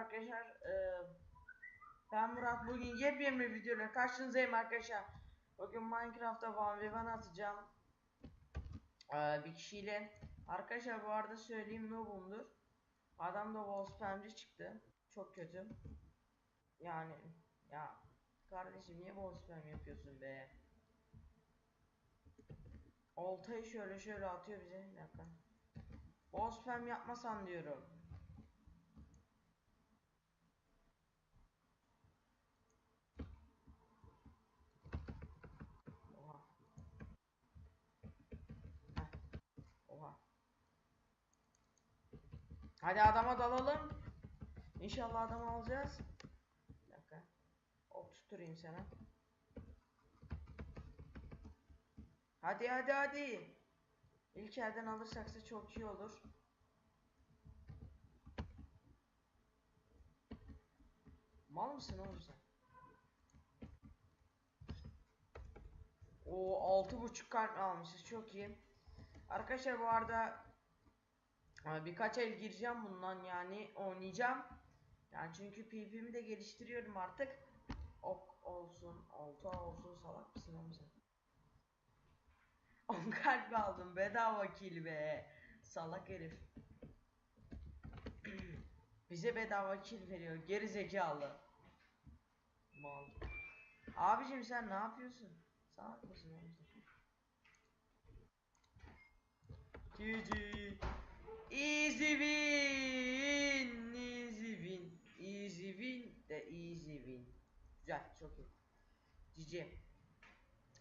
Arkadaşlar. Ee, ben Murat. Bugün yepyeni bir videoyla karşınızdayım arkadaşlar. Bugün Minecraft'ta Van ve Van atacağım. Ee, bir kişiyle. Arkadaşlar bu arada söyleyeyim noobumdur. Adam da Wolfspam'ci çıktı. Çok kötü. Yani ya kardeşim niye Wolfspam yapıyorsun be? Oltayı şöyle şöyle atıyor bize. Bir dakika. Wolfspam yapmasan diyorum. Oha. Heh. Oha. Hadi adama dalalım. İnşallah adamı alacağız. Bir dakika. Hop tutturayım sana. Hadi hadi hadi. İlk elden alırsaksa çok iyi olur. Mal mısın oğlum sen? O altı buçuk kalp almışız çok iyi. Arkadaşlar bu arada birkaç el gireceğim bundan yani oynayacağım. Yani çünkü PvP'mi de geliştiriyorum artık. Ok olsun, olta olsun salak mısın sen? 10 kalp aldım bedava kill be. Salak herif. Bize bedava kill veriyor geri zekalı. Mal. Abicim sen ne yapıyorsun? Salak mısın sen? GG. Easy win. Easy win. Easy win de easy win. Güzel çok iyi. GG.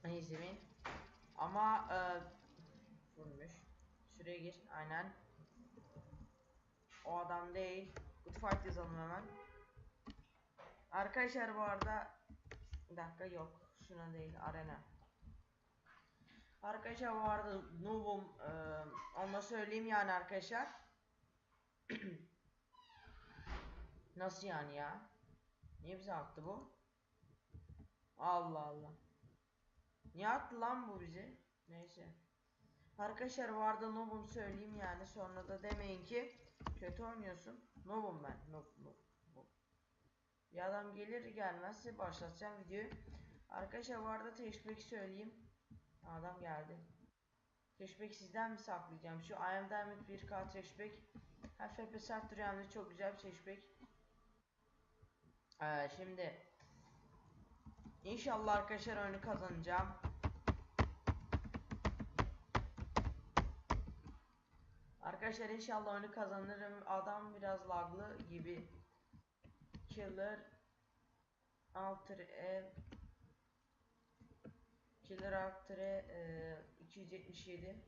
Easy win. Ama e, vurmuş. Şuraya gir. Aynen. O adam değil. Good fight yazalım hemen. Arkadaşlar bu arada bir dakika yok. Şuna değil. Arena. Arkadaşlar bu arada noobum e, onu söyleyeyim yani arkadaşlar. Nasıl yani ya? Niye bize attı bu? Allah Allah. Niye attı lan bu bizi? Neyse. Arkadaşlar bu arada noobum söyleyeyim yani sonra da demeyin ki kötü oynuyorsun. Noobum ben. Noob, noob, noob. Bir adam gelir gelmezse başlatacağım videoyu. Arkadaşlar bu arada teşbih söyleyeyim. Adam geldi. Teşbih sizden mi saklayacağım? Şu I am Diamond 1K teşbih. Her FPS de çok güzel bir teşbih. Ee, şimdi İnşallah arkadaşlar oyunu kazanacağım. Arkadaşlar inşallah oyunu kazanırım. Adam biraz laglı gibi. Killer Alter E Killer Alter E 277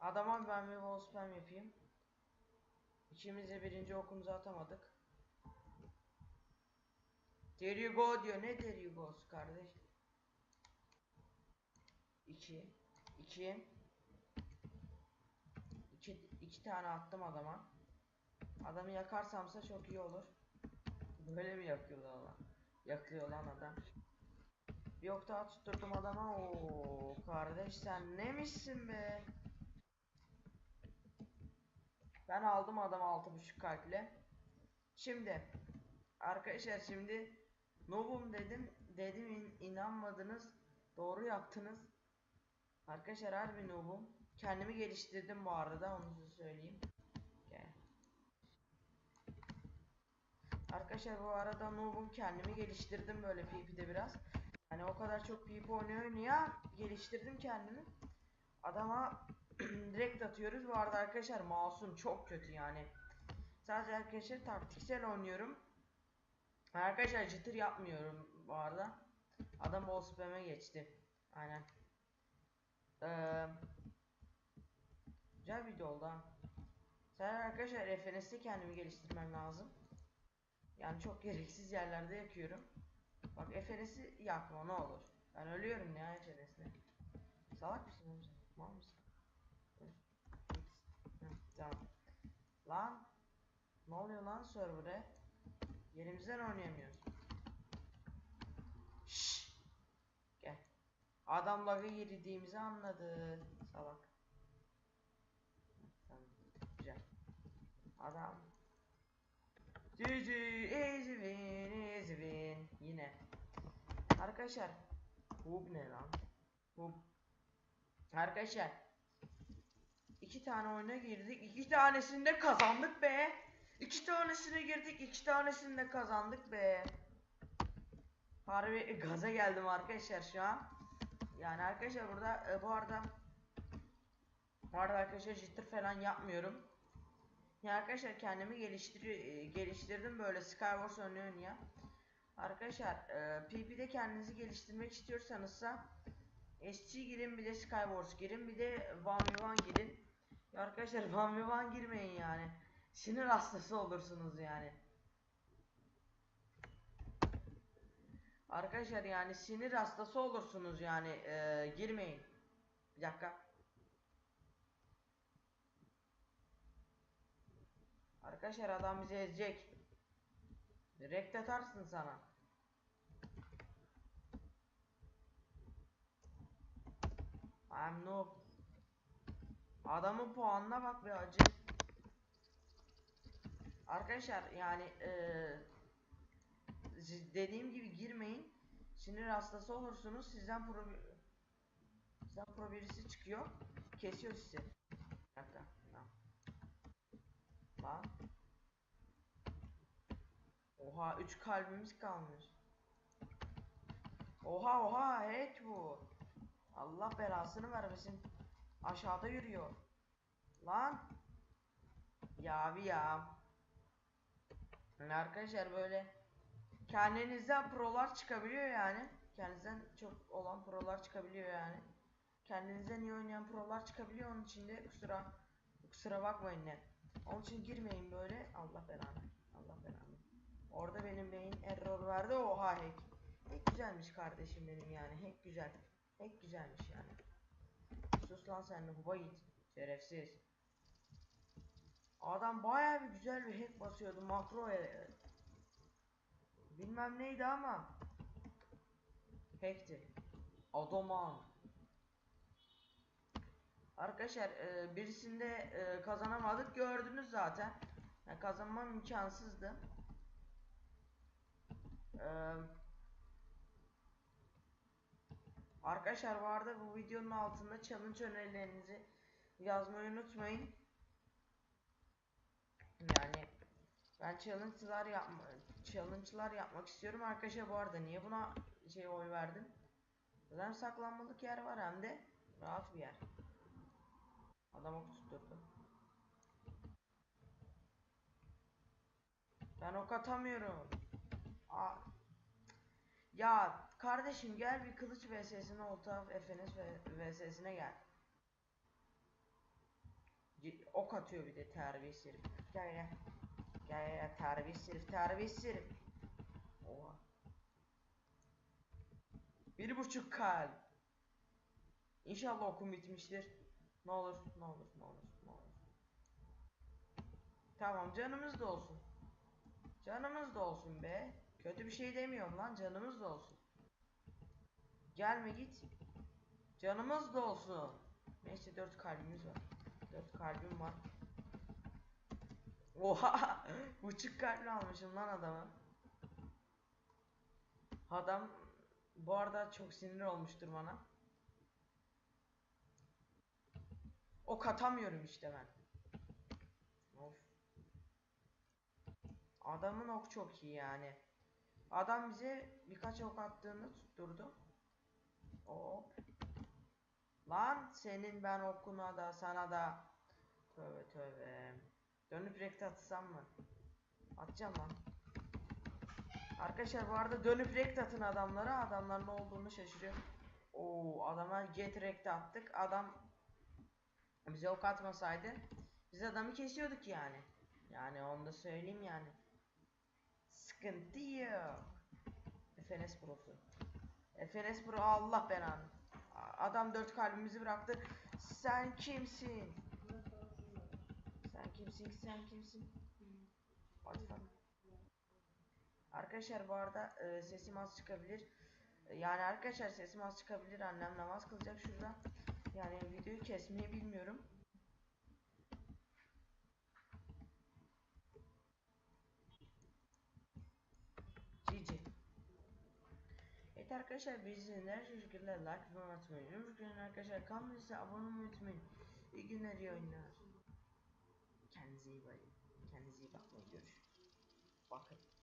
Adama ben bir wall spam yapayım. İkimiz de birinci okumuzu atamadık. There you go diyor. Ne there you go'su kardeş? 2 2 2 2 tane attım adama. Adamı yakarsamsa çok iyi olur. Böyle mi yakıyorlar lan? Yakıyor lan adam. Bir ok daha tutturdum adama. Oo kardeş sen nemişsin be? Ben aldım adamı 6.5 kalple. Şimdi arkadaşlar şimdi Novum dedim. Dedim in, inanmadınız. Doğru yaptınız. Arkadaşlar harbi noobum. Kendimi geliştirdim bu arada onu size söyleyeyim. Gel. Arkadaşlar bu arada noobum kendimi geliştirdim böyle PvP'de biraz. Yani o kadar çok PvP oynuyor ya geliştirdim kendimi. Adama direkt atıyoruz. Bu arada arkadaşlar mouse'um çok kötü yani. Sadece arkadaşlar taktiksel oynuyorum. Arkadaşlar çıtır yapmıyorum bu arada. Adam bol spam'e geçti. Aynen. Ee, güzel video oldu ha. Sen arkadaşlar referanste kendimi geliştirmem lazım. Yani çok gereksiz yerlerde yakıyorum. Bak FNS'i yakma ne olur. Ben ölüyorum ya FNS'le. Salak mısın sen? Mal mısın? Hı, tamam. Lan. Ne oluyor lan server'e? Yerimizden oynayamıyoruz. Şşş. Gel. Adam lag'a girdiğimizi anladı. Salak. Tamam. Güzel. Adam. Cici easy win easy win. Yine. Arkadaşlar. Hub ne lan? Hub. Arkadaşlar. iki tane oyuna girdik. iki tanesinde kazandık be. İki tanesine girdik. iki tanesinde kazandık be. Harbi gaza geldim arkadaşlar şu an. Yani arkadaşlar burada e, bu arada bu arada arkadaşlar jitter falan yapmıyorum. Ya arkadaşlar kendimi geliştir e, geliştirdim böyle Skywars oynuyor ya. Arkadaşlar e, PvP'de kendinizi geliştirmek istiyorsanızsa SG girin bir de Skywars girin bir de 1v1 girin. Ya arkadaşlar 1v1 girmeyin yani. Sinir hastası olursunuz yani. Arkadaşlar yani sinir hastası olursunuz yani e, girmeyin. Bir dakika. Arkadaşlar adam bizi ezecek. Direkt atarsın sana. I'm noob. Adamın puanına bak be acı. Arkadaşlar yani siz dediğim gibi girmeyin. Sinir hastası olursunuz. Sizden pro sizden pro birisi çıkıyor. Kesiyor sizi. Bir dakika. Lan. Oha 3 kalbimiz kalmış. Oha oha hack bu. Allah belasını vermesin. Aşağıda yürüyor. Lan. Ya abi ya. Arkadaşlar böyle kendinizden prolar çıkabiliyor yani. Kendinizden çok olan prolar çıkabiliyor yani. Kendinizden iyi oynayan prolar çıkabiliyor onun için de kusura kusura bakmayın ne. Onun için girmeyin böyle. Allah belanı. Allah belanı. Orada benim beyin error verdi. Oha hack. Hack güzelmiş kardeşim benim yani. Hack güzel. Hack güzelmiş yani. Sus lan sen de huba. Şerefsiz. Adam bayağı bir güzel bir hack basıyordu makro e, Bilmem neydi ama hackti. Adoman. Arkadaşlar e, birisinde e, kazanamadık gördünüz zaten. Yani kazanmam imkansızdı. Eee Arkadaşlar arada bu videonun altında challenge önerilerinizi yazmayı unutmayın. Yani ben challenge'lar yapma challenge'lar yapmak istiyorum arkadaşlar bu arada niye buna şey oy verdim? Zaten saklanmalık yer var hem de rahat bir yer. Adam ok tutturdu. Ben ok atamıyorum. Aa. Ya kardeşim gel bir kılıç vs'sine olta FNS vs'sine gel. Ok atıyor bir de terbiyesiz. Gel gel. Gel gel terbiyesiz herif. Oha. Bir buçuk kalp. İnşallah okum bitmiştir. Ne olur ne olur ne olur ne olur. Tamam canımız da olsun. Canımız da olsun be. Kötü bir şey demiyorum lan canımız da olsun. Gelme git. Canımız da olsun. Neyse dört kalbimiz var. Dört kalbim var. Oha! Buçuk kalpli almışım lan adamı. Adam bu arada çok sinir olmuştur bana. O katamıyorum işte ben. Of. Adamın ok çok iyi yani. Adam bize birkaç ok attığını tutturdu. Hop. Lan senin ben okuna da sana da. Tövbe tövbe. Dönüp rekt atsam mı? Atacağım lan. Arkadaşlar bu arada dönüp rekt atın adamlara. Adamlar ne olduğunu şaşırıyor. Oo adama get rekt attık. Adam bize ok atmasaydı biz adamı kesiyorduk yani. Yani onu da söyleyeyim yani. Sıkıntı yok. FNS Pro'su. FNS Pro Allah belanı. Adam dört kalbimizi bıraktı. Sen kimsin? Sen kimsin? Sen kimsin? Hadi lan. Arkadaşlar bu arada e, sesim az çıkabilir. E, Yani arkadaşlar sesim az çıkabilir. Annem namaz kılacak şurada. Yani videoyu kesmeyi bilmiyorum. Evet arkadaşlar bizi izleyenler teşekkürler. Like ve atmayı unutmayın arkadaşlar. Kanalımıza abone olmayı unutmayın. İyi günler iyi oyunlar. Kendinize iyi bakın. Kendinize iyi bakmayı görüşürüz. Bakın.